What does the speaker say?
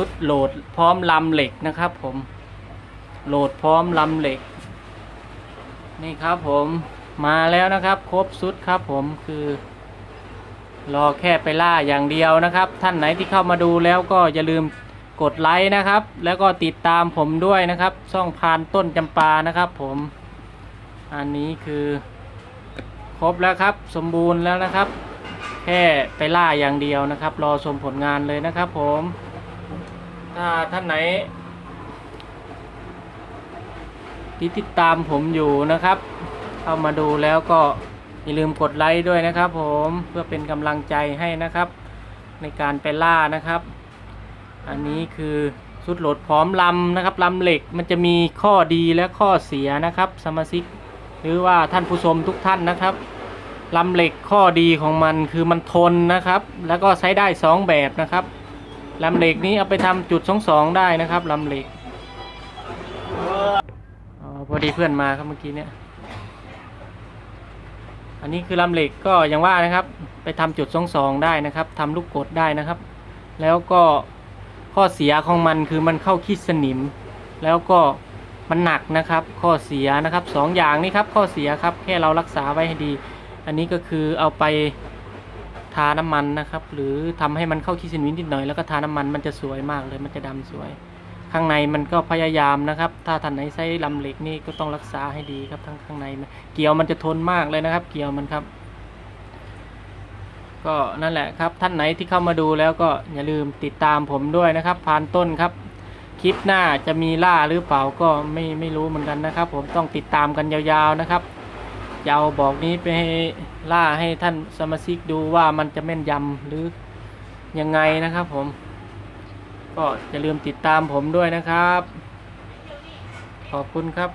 ชุดโหลดพร้อมลำเหล็กนะครับผม โหลดพร้อมลำเหล็ก นี่ครับผมมาแล้วนะครับครบชุดครับผมคือ รอแค่ไปล่าอย่างเดียวนะครับ ท่านไหนที่เข้ามาดูแล้วก็อย่าลืมกดไลค์นะครับ แล้วก็ติดตามผมด้วยนะครับช่องพานต้นจำปานะครับผม อันนี้คือ ครบแล้วครับ สมบูรณ์แล้วนะครับ แค่ไปล่าอย่างเดียวนะครับ รอชมผลงานเลยนะครับผม ถ้าท่านไหน ที่ติดตามผมอยู่นะครับ เข้ามาดูแล้วก็อย่าลืมกดไลค์ด้วยนะครับ ผมเพื่อเป็นกำลังใจให้นะครับ ในการไปล่านะครับ อันนี้คือชุดโหลดพร้อมลำนะครับลำเหล็กมันจะมีข้อดีและข้อเสียนะครับสมาชิก หรือว่าท่านผู้ชมทุกท่านนะครับลำเหล็กข้อดีของมันคือมันทนนะครับ แล้วก็ใช้ได้สองแบบนะครับ ลำเหล็กนี้เอาไปทำจุดสองสองได้นะครับลำเหล็กอ๋อพอดีเพื่อนมาครับเมื่อกี้เนี่ย อันนี้คือลำเหล็กก็อย่างว่านะครับ ไปทำจุดสองสองได้นะครับทำลูกกดได้นะครับ แล้วก็ข้อเสียของมันคือมันเข้าคิดสนิม แล้วก็มันหนักนะครับ ข้อเสียนะครับสองอย่างนี้ครับข้อเสียครับแค่เรารักษาไว้ให้ดี อันนี้ก็คือเอาไปาน้ำมันนะครับ หรือทำให้มันเข้าคิดสนิมนิดหน่อยแล้วก็ทาน้ำมันมันจะสวยมากเลยมันจะดำสวย ข้างในมันก็พยายามนะครับ ถ้าท่านไหนใช้ลำเหล็กนี่ก็ต้องรักษาให้ดีครับทั้งข้างในมันเกลียวมันจะทนมากเลยนะครับ เกลียวมันครับ ก็นั่นแหละครับ ท่านไหนที่เข้ามาดูแล้วก็อย่าลืมติดตามผมด้วยนะครับพานต้นครับคลิปหน้าจะมีล่าหรือเปล่าก็ไม่ไม่รู้เหมือนกันนะครับ ผมต้องติดตามกันยาวๆนะครับ จะเอาบอกนี้ไปล่าให้ท่านสมาชิกดูว่ามันจะแม่นยำหรือยังไงนะครับผม ก็อย่าลืมติดตามผมด้วยนะครับ ขอบคุณครับ